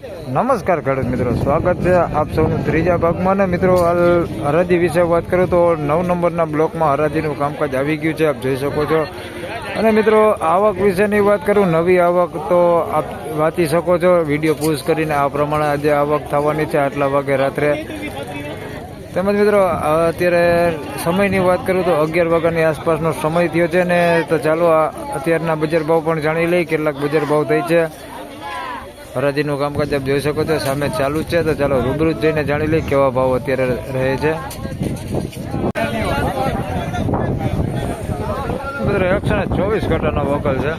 નમસ્કાર ખેડૂત મિત્રો, સ્વાગત છે આપ સૌનું ત્રીજા ભાગમાં. ને મિત્રો, હાલ હરાજી વિશે વાત કરું તો નવ નંબરના બ્લોકમાં હરાજીનું કામકાજ આવી ગયું છે, આપ જોઈ શકો છો. અને મિત્રો, આવક વિશેની વાત કરું, નવી આવક તો આપ વાંચી શકો છો. વીડિયો પૂછ કરીને આ પ્રમાણે આજે આવક થવાની છે, આટલા વાગે રાત્રે. તેમજ મિત્રો, અત્યારે સમયની વાત કરું તો અગિયાર વાગ્યાની આસપાસનો સમય થયો છે ને તો ચાલો અત્યારના બજાર ભાવ પણ જાણી લઈએ, કેટલાક બજાર ભાવ થઈ છે. હરાજીનું કામકાજ આપ જોઈ શકો છો. સામે ચાલુ છે. તો ચાલો રૂબરૂ જઈને જાણી લઈએ કેવા ભાવ અત્યારે રહે છે. એકસો ને ચોવીસ કટાનો વકલ છે.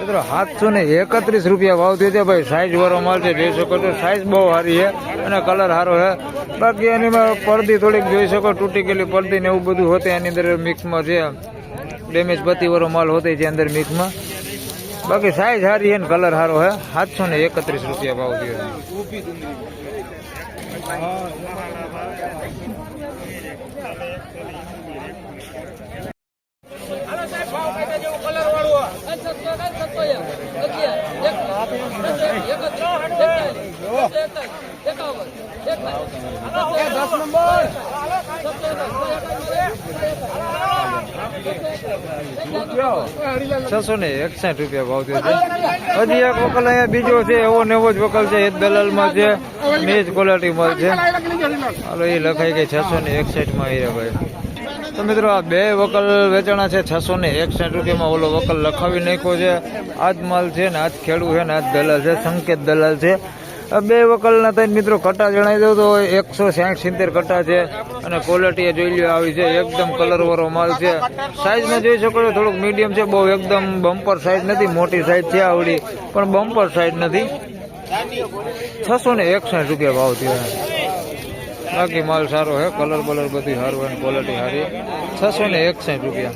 મિત્રો, સાતસો ને એકત્રીસ રૂપિયા ભાવ થયો છે ભાઈ સાઈઝ વાળો માલ છે જોઈ શકો છો સાઈઝ બહુ સારી છે. અને કલર સારો છે. બાકી એની પડદી થોડીક જોઈ શકો, તૂટી ગયેલી પડદી ને એવું બધું હોતે એની અંદર મિક્સમાં છે. ડેમેજ પત્તી વાળો માલ હોતે છે અંદર મિક્સમાં બાકી સાઈઝ સારી છે ને કલર સારો છે. સાતસો ને એકત્રીસ રૂપિયા ભાવ થયો છસો ને એકસાઠ રૂપિયા ભાવ થયો છે. હજી એક વકલ અહીંયા બીજો છે, એવો ને એવો જ વકલ છે એ દલાલમાં છે નીચ ક્વોલિટી માલ છે. હાલો એ લખાઈ ગઈ છસો ને એકસાઠમાં એ ભાઈ. તો મિત્રો, આ બે વકલ વેચાણા છે, છસો ને એકસાઠ રૂપિયામાં ઓલો વકલ લખાવી નાખ્યો છે. આજ માલ છે ને આજ ખેડૂત છે ને આજ દલાલ છે, સંકેત દલાલ છે. બે વકલના થઈને મિત્રો કટા જણાવી દઉં તો એકસો સાઠ સિત્તેર કટા છે અને ક્વોલિટી જોઈ લ્યો આવી છે, એકદમ કલર વાળો માલ છે. સાઈઝમાં જોઈ શકો છો, થોડુંક મીડિયમ છે, બહુ એકદમ બમ્પર સાઈઝ નથી, મોટી સાઈઝ છે આવડી, પણ બમ્પર સાઈઝ નથી. છસો ને એકસાઠ રૂપિયા ભાવ થયો બાકી માલ સારો છે કલર બલર બધી સારું ક્વોલિટી સારી. છસો ને એકસાઠ રૂપિયા.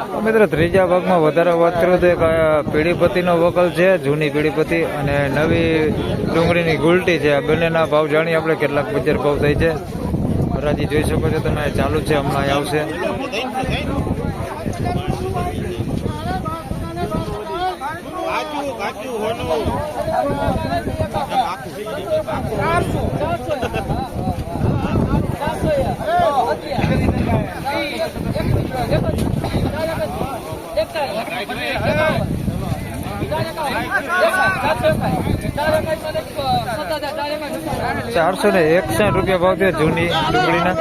મિત્રો ત્રીજા ભાગમાં વધારે વાત કરું તો એક આ પીડીપતિનો વકલ છે જૂની પીડીપતિ અને નવી ડુંગળીની ગુલટી છે. આ બંનેના ભાવ જાણીએ આપણે કેટલાક બજાર ભાવ થઈ છે. હરાજી જોઈ શકો છો તમે ચાલુ છે હમણાં આવશે. ચારસો ને એકસઠ રૂપિયા ભાવ થયો જૂની ડુંગળીના.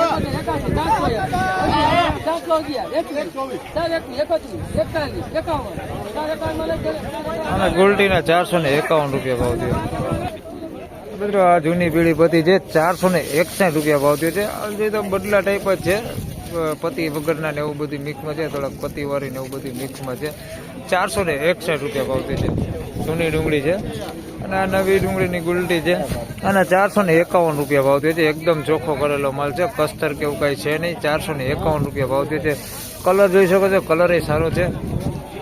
અને ગુલટીના ચારસો ને એકાવન રૂપિયા ભાવ થયો મિત્રો, આ જૂની પીળી પતી છે, ચારસો ને એકસઠ રૂપિયા ભાવ થયો છે. આ તો બદલા ટાઈપ જ છે. પતિ વગરના ને એવું બધું મિક્સમાં છે, થોડાક પતિવાળી ને એવું બધું મિક્સમાં છે. ચારસો ને એકસાઠ રૂપિયા ભાવતી છે જૂની ડુંગળી છે અને આ નવી ડુંગળીની ગુલટી છે. અને ચારસો ને એકાવન રૂપિયા ભાવતી છે એકદમ ચોખ્ખો કરેલો માલ છે. કસ્તર કે એવું કાંઈ છે નહીં. ચારસો ને એકાવન રૂપિયા ભાવતી છે કલર જોઈ શકો છો? કલર એ સારો છે.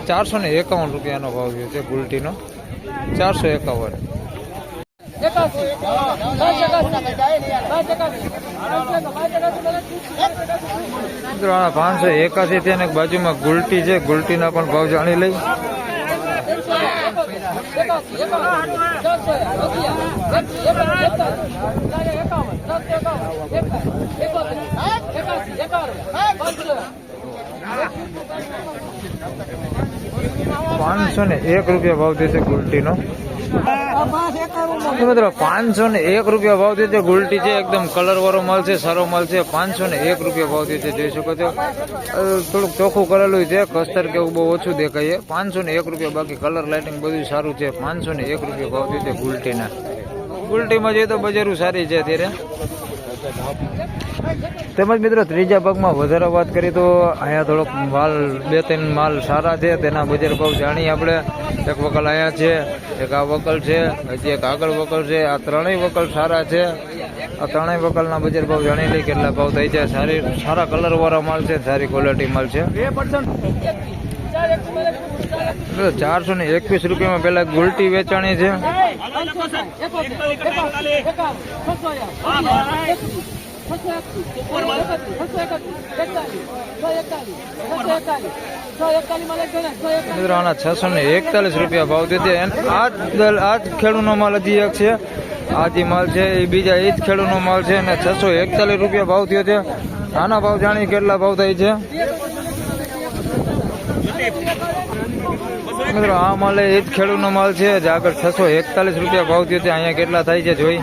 ચારસો ને એકાવન રૂપિયાનો ભાવ થયો છે ગુલટીનો. ચારસો એકાવન. આ પાંચસો એકાસી થી બાજુમાં ગુલટી છે. ગુલટીના પણ ભાવ જાણી લઈ પાંચસો ને એક રૂપિયા ભાવ થશે ગુલટીનો. મિત્રો પાંચસો ને એક રૂપિયા ભાવ થયો છે. ગુલટી છે, એકદમ કલર વાળો છે, સારો માલ છે. પાંચસો ને એક રૂપિયા ભાવ થયો છે. જોઈ શકો છો. થોડુંક ચોખ્ખું કરેલું છે. કસ્તર કેવું બહુ ઓછું દેખાય પાંચસો ને એક રૂપિયા, બાકી કલર લાઇટિંગ બધું સારું છે. પાંચસો ને એક રૂપિયા ભાવ થયો છે ગુલટીના. ગુલટીમાં જોઈએ તો બજારું સારી છે અત્યારે. તેમજ મિત્રો ત્રીજા ભાગમાં વધારે વાત કરીએ તો અહીંયા થોડોક માલ બે ત્રણ માલ સારા છે તેના બજાર ભાવ જાણીએ આપણે એક વકલ અહીંયા છે એક આ વકલ છે હજી એક આગળ વકલ છે આ ત્રણેય વકલ સારા છે આ ત્રણેય વકલના બજાર ભાવ જાણી લઈએ કેટલા ભાવ થઈ જાય સારી સારા કલરવાળા માલ છે સારી ક્વોલિટી માલ છે ચારસો ને એકવીસ રૂપિયામાં પેલા ગુલટી વેચાણી છે મિત્રો આના છસો ને એકતાલીસ રૂપિયા ભાવ છે આ જ આ જ માલ હજી એક છે આ જે માલ છે એ બીજા એ ખેડૂતનો માલ છે અને છસો એકતાલીસ રૂપિયા ભાવ થયો છે આના ભાવ જાણી કેટલા ભાવ થાય છે મિત્રો આ માલ એ જ ખેડૂતનો માલ છે જે આગળ છસો એકતાલીસ રૂપિયા ભાવ થયો અહીંયા કેટલા થાય છે જોઈ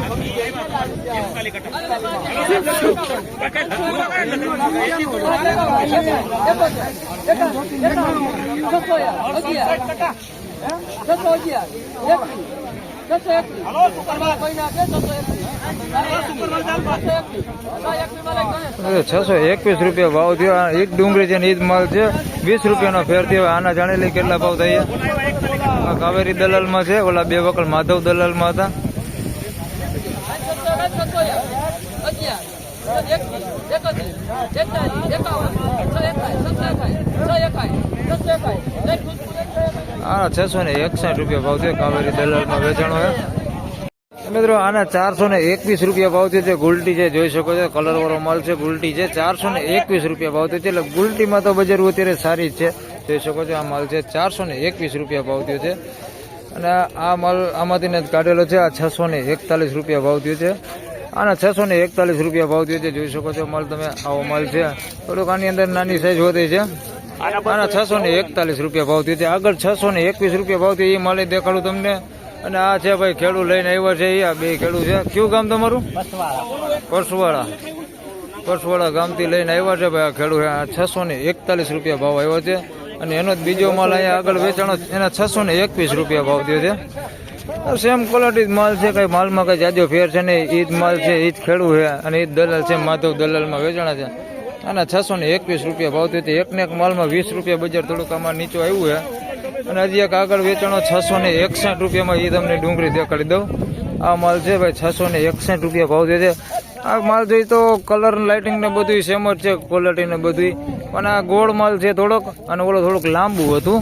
છસો એકવીસ રૂપિયા ભાવ થયો. એક ડુંગળી છે ને ઈદ માલ છે. વીસ રૂપિયાનો ફેર થયો. આના જાણી લઈ કેટલા ભાવ થયા? કાવેરી દલાલમાં છે. ઓલા બે વકલ માધવ દલાલમાં હતા. આ છસો ને એકસાઠ રૂપિયા ભાવ છે કાવેરી દલાલમાં વેચાણો હોય મિત્રો, આના ચારસો ને એકવીસ રૂપિયા ભાવ છે. ગુલટી છે જોઈ શકો છો કલર વાળો માલ છે, ગુલટી છે. ચારસો ને એકવીસ રૂપિયા ભાવ છે. એટલે ગુલટીમાં તો બજાર અત્યારે સારી જ છે. જોઈ શકો છો, આ માલ છે. ચારસો ને એકવીસ રૂપિયા ભાવ છે. અને આ માલ આમાંથી જ કાઢેલો છે. આ છસો ને એકતાલીસ રૂપિયા ભાવ છે. આના છસો ને એકતાલીસ રૂપિયા ભાવ થયો છે. જોઈ શકો છો, માલ તમે, આવો માલ છે. થોડુંક આની અંદર નાની સાઈઝ હોતી છે. આના છસો ને એકતાલીસ રૂપિયા ભાવ થયો છે. આગળ છસો ને એકવીસ રૂપિયા ભાવ થયો એ માલ દેખાડું તમને. અને આ છે ભાઈ ખેડૂત લઈને આવ્યા છે. આ બે ખેડૂત છે. કયું ગામ તમારું? પરસવાળા પરસવાળા ગામથી લઈને આવ્યા છે ભાઈ આ ખેડૂત છસો ને એકતાલીસ રૂપિયા ભાવ આવ્યો છે. અને એનો જ બીજો માલ અહીંયા આગળ વેચાણો એના છસો ને એકવીસ રૂપિયા ભાવ થયો છે. સેમ ક્વોલિટી માલ છે, કઈ માલમાં કઈ જાજો ફેર છે ને ઈદ માલ છે ઈદ ખેડૂ છે. અને ઈદ દલાલ છે, માધવ દલાલમાં વેચાણા છે. અને છસો ને એકવીસ રૂપિયા ભાવ થયો એક ને એક માલમાં વીસ રૂપિયા બજાર થોડુંક આમાં નીચું આવ્યું છે. અને હજી એક આગળ વેચાણો છસો ને એકસઠ રૂપિયામાં એ તમને ડુંગળી દેખાડી દઉં. આ માલ છે ભાઈ, છસો ને એકસઠ રૂપિયા ભાવ થયો છે. આ માલ જોઈએ તો કલર લાઇટિંગ ને બધું સેમ જ છે ક્વોલિટી ને બધું પણ આ ગોળ માલ છે થોડોક, અને ઓલો થોડુંક લાંબુ હતું.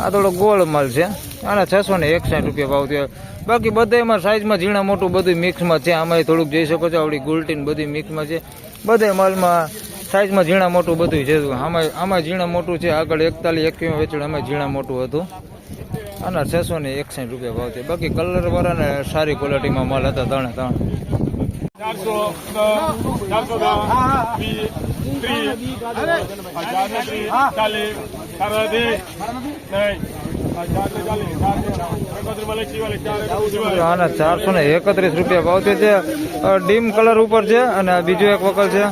આ થોડો ગોળ માલ છે. આના છસો ને એકસાઠ રૂપિયા ભાવ થયો. બાકી બધામાં સાઇઝમાં ઝીણા મોટું બધું મિક્સમાં છે. આમાં થોડુંક જોઈ શકો છો, આવડી ગુલટીન બધી મિક્સમાં છે. બધા માલમાં સાઇઝમાં ઝીણા મોટું બધું છે. આમાં આમાં ઝીણા મોટું છે. આગળ એકતાલીસ, એકવીસ વેચાણ આમાં ઝીણા મોટું હતું. આના છસો ને એકસાઠ રૂપિયા ભાવ છે બાકી કલર વાળા ને સારી ક્વોલિટીમાં માલ હતા ત્રણે ત્રણ આના ચારસો ને એકત્રીસ રૂપિયા ભાવ છે જે ડીમ કલર ઉપર છે અને બીજો એક વકલ છે.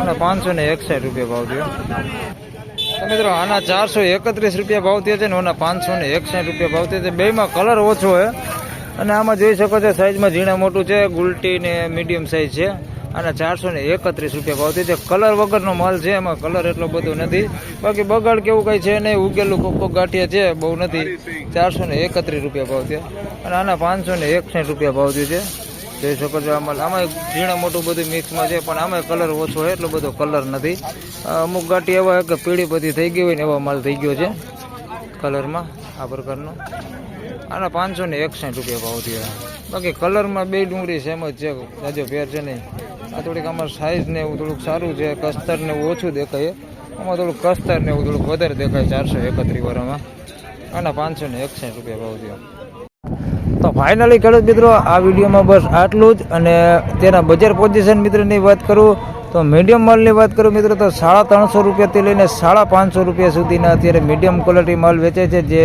અને પાંચસો ને એકસાઠ રૂપિયા ભાવ થયો મિત્રો, આના ચારસો એકત્રીસ રૂપિયા ભાવ થયો છે ને આના પાંચસો ને એકસાઠ રૂપિયા ભાવ થયો છે. બેમાં કલર ઓછો છે. અને આમાં જોઈ શકો છો સાઈઝમાં ઝીણા મોટું છે, ગુલટી ને મીડિયમ સાઈઝ છે. અને ચારસો ને એકત્રીસ રૂપિયા ભાવથી છે. કલર વગરનો માલ છે, એમાં કલર એટલો બધો નથી. બાકી બગાડ કેવું કંઈ છે નહીં, ઉગેલું કોક ગાંઠિયા છે, બહુ નથી. ચારસો ને એકત્રીસ રૂપિયા ભાવથી અને આના પાંચસો ને એકસાઠ રૂપિયા ભાવથી છે. જોઈ શકો છો આમાં આમાં ઝીણા મોટું બધું મિક્સમાં છે, પણ આમાં કલર ઓછો હોય એટલો બધો કલર નથી. અમુક ગાંઠી એવા કે પીળી બધી થઈ ગઈ હોય ને એવા માલ થઈ ગયો છે કલરમાં આ પ્રકારનો. આના પાંચસો ને એકસાઠ રૂપિયા ભાવ થયો. બાકી કલરમાં બે ડુંગળી સેમ જ છે રાજો ફેર છે નહીં. આ થોડીક અમારે સાઇઝ ને એવું થોડુંક સારું છે કસ્તર ને એવું ઓછું દેખાય. આમાં થોડુંક કસ્તર ને એવું થોડુંક વધારે દેખાય ચારસો એકત્રીસ વાળામાં આના પાંચસો ને એકસાઠ રૂપિયા ભાવ થયો. તો ફાઇનલી ખેડૂત મિત્રો, આ વિડીયોમાં બસ આટલું જ અને તેના બજાર પોઝિશન મિત્રની વાત કરું, તો મીડિયમ માલની વાત કરું મિત્રો, તો સાડા ત્રણસો રૂપિયાથી લઈને સાડા પાંચસો રૂપિયા સુધીના અત્યારે મીડિયમ ક્વોલિટી માલ વેચે છે, જે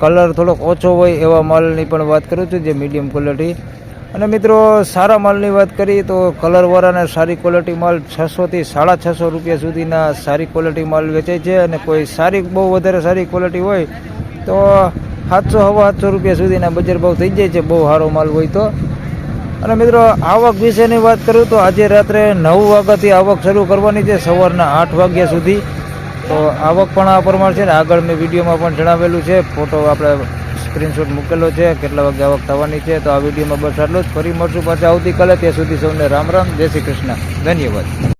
કલર થોડોક ઓછો હોય એવા માલની પણ વાત કરું છું, જે મીડિયમ ક્વોલિટી અને મિત્રો, સારા માલની વાત કરીએ તો કલરવાળાને સારી ક્વોલિટી માલ છસોથી સાડા છસો રૂપિયા સુધીના સારી ક્વોલિટી માલ વેચાય છે અને કોઈ સારી, બહુ વધારે સારી ક્વોલિટી હોય તો સાતસો, હવા સાતસો રૂપિયા સુધીના બજાર ભાવ થઈ જાય છે, બહુ સારો માલ હોય તો. અને મિત્રો, આવક વિશેની વાત કરું તો આજે રાત્રે નવ વાગ્યાથી આવક શરૂ કરવાની છે, સવારના આઠ વાગ્યા સુધી. તો આવક પણ આ પ્રમાણે છે ને આગળ મેં વિડીયોમાં પણ જણાવેલું છે. ફોટો આપણે સ્ક્રીનશોટ મૂકેલો છે. કેટલા વાગે આવક થવાની છે તો આ વિડીયોમાં બસ આટલું જ. ફરી મળશું પાછા આવતીકાલે. ત્યાં સુધી સૌને રામ રામ. જય શ્રી કૃષ્ણ. ધન્યવાદ.